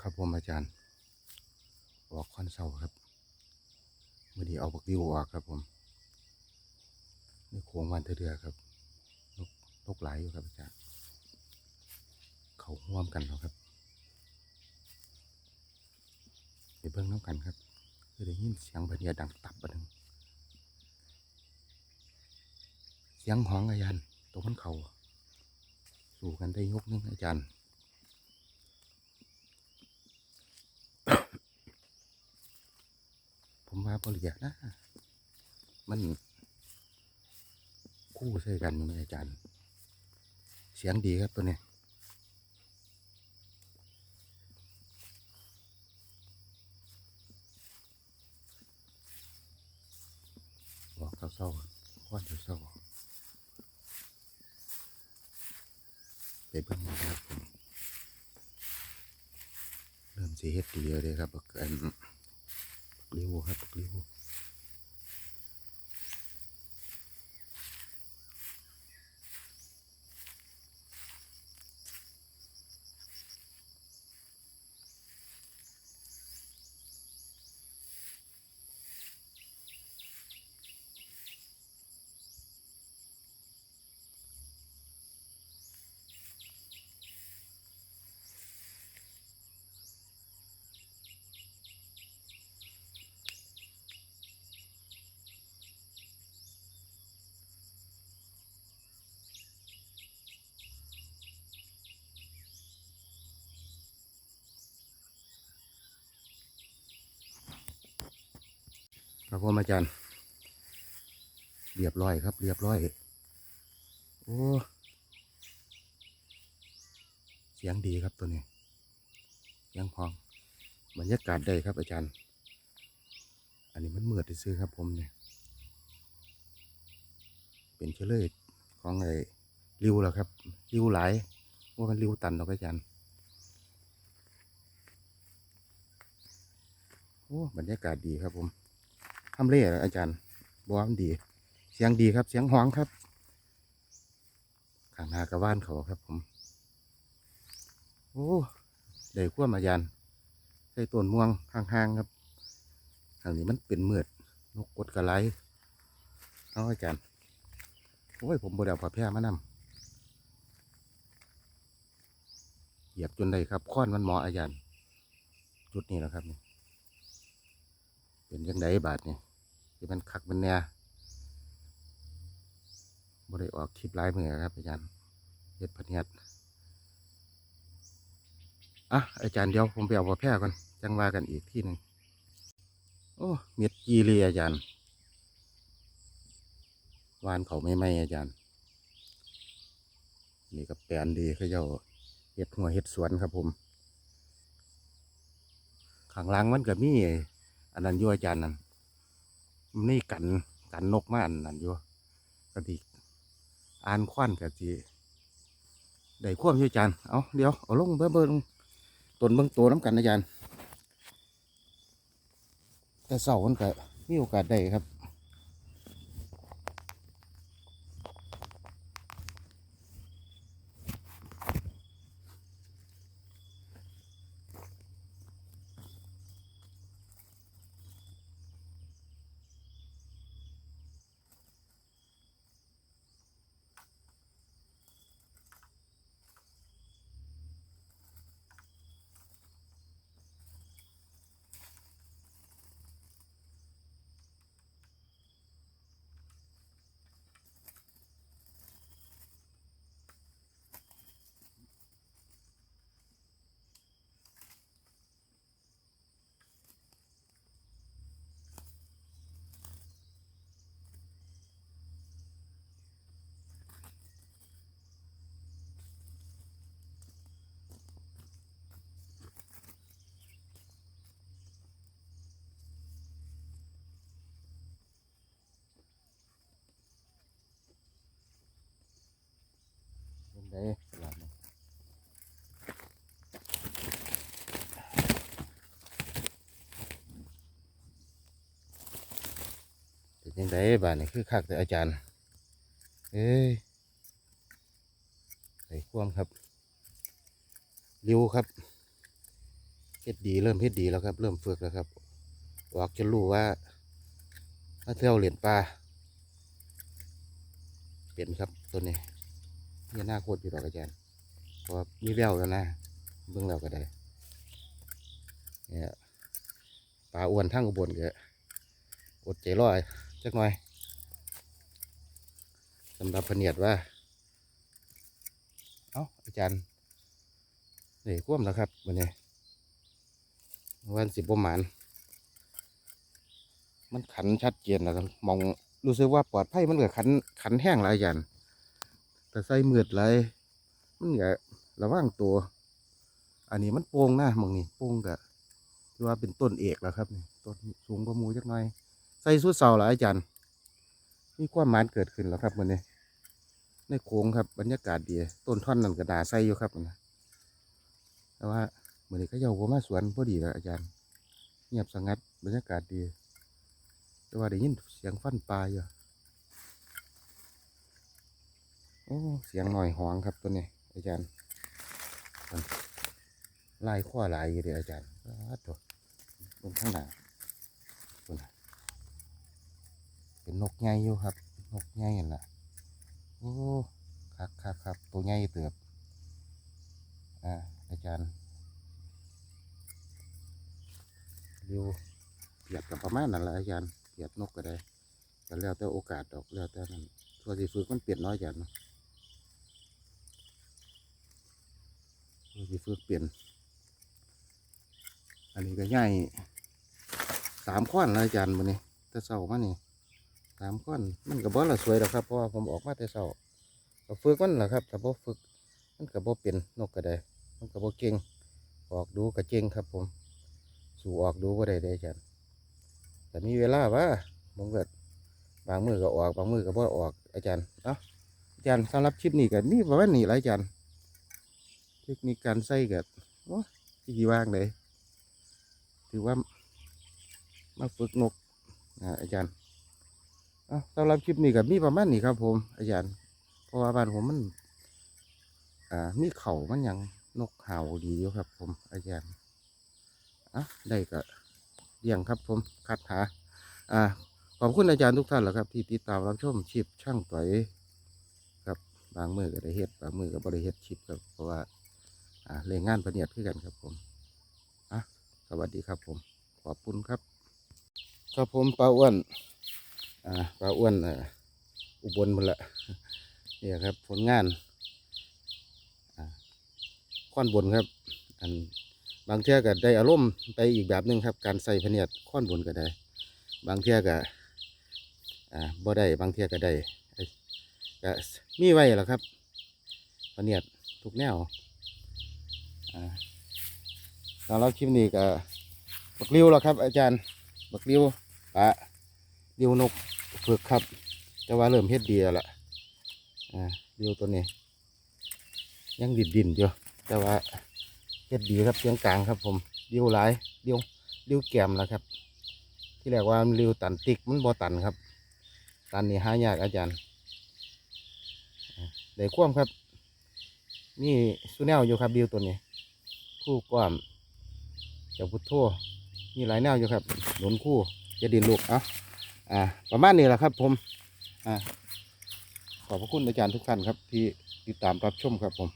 ครับผมอาจารย์ออกคอนเสาร์ครับมื่อนี้เอาบักดิวออกครับผมนี่โค้งวันเถื่อครับนกนกหลายอยู่ครับอาจารย์เขาห่วมกันแล้วครับไปเบิ่งน้ำกันครับคือได้ยินเสียงพะเนียดังตับบัดนึงเสียงหองอาจารย์ตรงมันเขาสู่กันได้ยกนึงอาจารย์ ผมว่าบริยานะมัน คู่ใส่กันอยู่นอาจารย์ เสียงดีครับตัวนี้บอกเศร้าๆควันเศร้าไปเบิ่งนะครับผมเริ่มสีเฮ็ดดีเลยครับบักอัน เร็ว ครับเร็วครับผมอาจารย์ เรียบร้อยครับ เรียบร้อย โอ้เสียงดีครับตัวนี้เสียงพองบรรยากาศได้ครับอาจารย์ อันนี้มันเมือดซื้อครับผมเนี่ย เป็นเชลเลยของไอ้ริวแล้วครับริวหลายว่ามันริวตันหรอกอาจารย์โอ้บรรยากาศดีครับผม ทำเล่อาจารย์บอกว่ามันดี เสียงดีครับ เสียงห้องครับข้างหน้ากระว่านเขาครับผม โอ้ได้ขั้วมายันใส่ต้นม่วงห่างๆครับทางนี้มันเป็นเมือดนกกดกระไรเอาอาจารย์โอ้ยผมบดเอาผ้าแพร่มานำเหยียบจนได้ครับค้อนมันหมาะอาจารย์จุดนี้แหละครับนี่ ยังไงบาทนี่ที่มันคักมันเนี่ยบ่ได้ออกคลิปไลายมือครับอาจารย์เฮ็ดพะเนียดอะอาจารย์เดี๋ยวผมไปเอาผ้าแพร่ก่อนจังว่ากันอีกที่หนึ่งโอ้เม็ดกีเรียอาจารย์วานเขาไม่ไหมอาจารย์ นี่ก็แปลนดีเขาเจ้าเห็ดหัวเห็ดสวนครับผมข้างล่างมันก็มี อันนั้นอยู่อาจารย์นั่นมันนี่กันกันนกมาอันนั้นอยู่ก็ดีอ่านควันก็ดีได้ควบอยู่อาจารย์เอาเดี๋ยวเอาลงเบิ่งเบิ่งต้นเบิ่งตัวน้ำกันอาจารย์แต่เสาร์มันก็มีโอกาสได้ครับ ยังไงบ้านนี่คือคักแต่อาจารย์ เอ้ยใส่ควมครับริ้วครับเฮ็ดดีเริ่มเฮ็ดดีแล้วครับ เริ่มฝึกแล้วครับออกจะรู้ว่าถ้าเที่ยวเหรียญปลาเปลี่ยนครับตัวนี้มีหน้าโคตรอยู่ดอกอาจารย์เพราะว่ามีแววแล้วนะเบื้องแล้วก็ได้เนี่ยปลาอ้วนทั้งอุบลก็อดใจรอ จักหน่อยสำหรับพเนียดว่า เอ้าอาจารย์นี่คว่ำแล้วครับวันนี้วันสิบประมาณมันขันชัดเจนแล้วมองรู้สึกว่าปลอดภัยมันก็ขันขันแห้งหลายอย่างแต่ใส่มืดเลยมันก็ระว่างตัว อันนี้มันโป่งนะมองนี่โป่งกะคือว่าเป็นต้นเอกแล้วครับนี่ต้นสูงกว่ามูจักหน่อย ใส่สุดเสาหลายอาจารย์ มีความหมานเกิดขึ้นแล้วครับวันนี้ ในโค้งครับบรรยากาศดีต้นท่อนนั่นก็ดาใส่อยู่ครับนะแต่ว่าเหมือนี้ก็เยาผมมาสวนพอดีแล้วอาจารย์ เงียบสงัดบรรยากาศดี แต่ว่าได้ยินเสียงฟันปลาอยู่โอ้เสียงหน่อยหองครับตัวนี้ อาจารย์ลายข้อลายอยู่เลยอาจารย์ว้าตัวบนข้างหน้าตัวนะ เป็นนกไงอยู่ครับ นกไงนั่นแหละโอ้ครับครับครับตัวใหญ่เติบอ่าอาจารย์เร็วเปียกกับประมาณนั่นแหละอาจารย์เปียกนกก็ได้แต่แล้วแต่โอกาสดอกแล้วแต่นั้นส่วนที่ฝึกมันเปลี่ยนน้อยอาจารย์เนาะส่วนที่ฝึกเปลี่ยน อันนี้ก็ใหญ่สามข้อนแล้วอาจารย์มันนี่แต่เศร้ามานี่ สามก้อนมันกับบอละสวยหรอกครับเพราะว่าผมออกมาแต่เช้าก็ฝึกมันแหละครับแต่บ่ฝึกมันกับบ่เป็นนกกระไดมันกับบ่เก่งออกดูกระเจงครับผม สู่ออกดูก็ได้ได้อาจารย์แต่มีเวลาว่าผมก็บางมือก็ออกบางมือก็บ่ออกอาจารย์เนาะอาจารย์สำหรับคลิปนี้ก็มีประมาณนี้ละอาจารย์เทคนิคการใส่กับโอ้ที่กี่ว่างเลยถือว่ามาฝึกนกอ่าอาจารย์ สำหรับคลิปนี้ก็มีประมาณนี้ครับ ผมอาจารย์เพราะว่าบ้านผมมัน อ่า มีเขามันยังนกเห่าดีอยู่ครับ ผมอาจารย์อะได้ก็เลี้ยงครับ ผมคัดหาอ่าขอบคุณอาจารย์ทุกท่านแหละครับ ที่ติดตามรับชมชิปช่างต่อยครับบางมือก็ได้เฮ็ดบางมือก็บ่ได้เฮ็ดชิปครับเพราะว่า อ่าเร่งงานประเนียดขึ้นกันครับผมอะสวัสดีครับ ผมขอบคุณครับ ครับผมปาอ้วน อ่าปลาอ้วนอุบลหมดละเนี่ยครับผลงานข้อนบนครับอันบางเที่ยก็ได้อารมณ์ไปอีกแบบหนึ่งครับ การใส่พเนียดข้อนบนก็ได้ บางเที่ยก็อ่าบ่ได้บางเที่ยก็ได้ก็มีไว้แหละครับพเนียดทุกแนวอ่าสำหรับคลิปนี้ก็บักริ้วแล้วครับ อาจารย์บักริ้วปะ ดิวนกเผือกครับ แต่ว่าเริ่มเฮ็ดเดีแล้วละอ่าดิวตัวนี้ ยังดินดินอยู่แต่ว่าเฮ็ดดีครับเสียงกลางครับ ผมดิวหลายดิวดิวแกมแล้วครับ ที่แรกว่ามันดิวตันติกมันบ่ตันครับ ตันนี่หายากอาจารย์ได้คว่ำครับ นี่สุแนวอยู่ครับดิวตัวนี้คู่กว้ามจ้าพุทโธมีหลายแนวอยู่ครับหนุนคู่จะดินลูกอะ อ่า ประมาณนี้แหละครับ ผมอ่าขอบพระคุณอาจารย์ทุกท่านครับ ที่ติดตามรับชมครับผม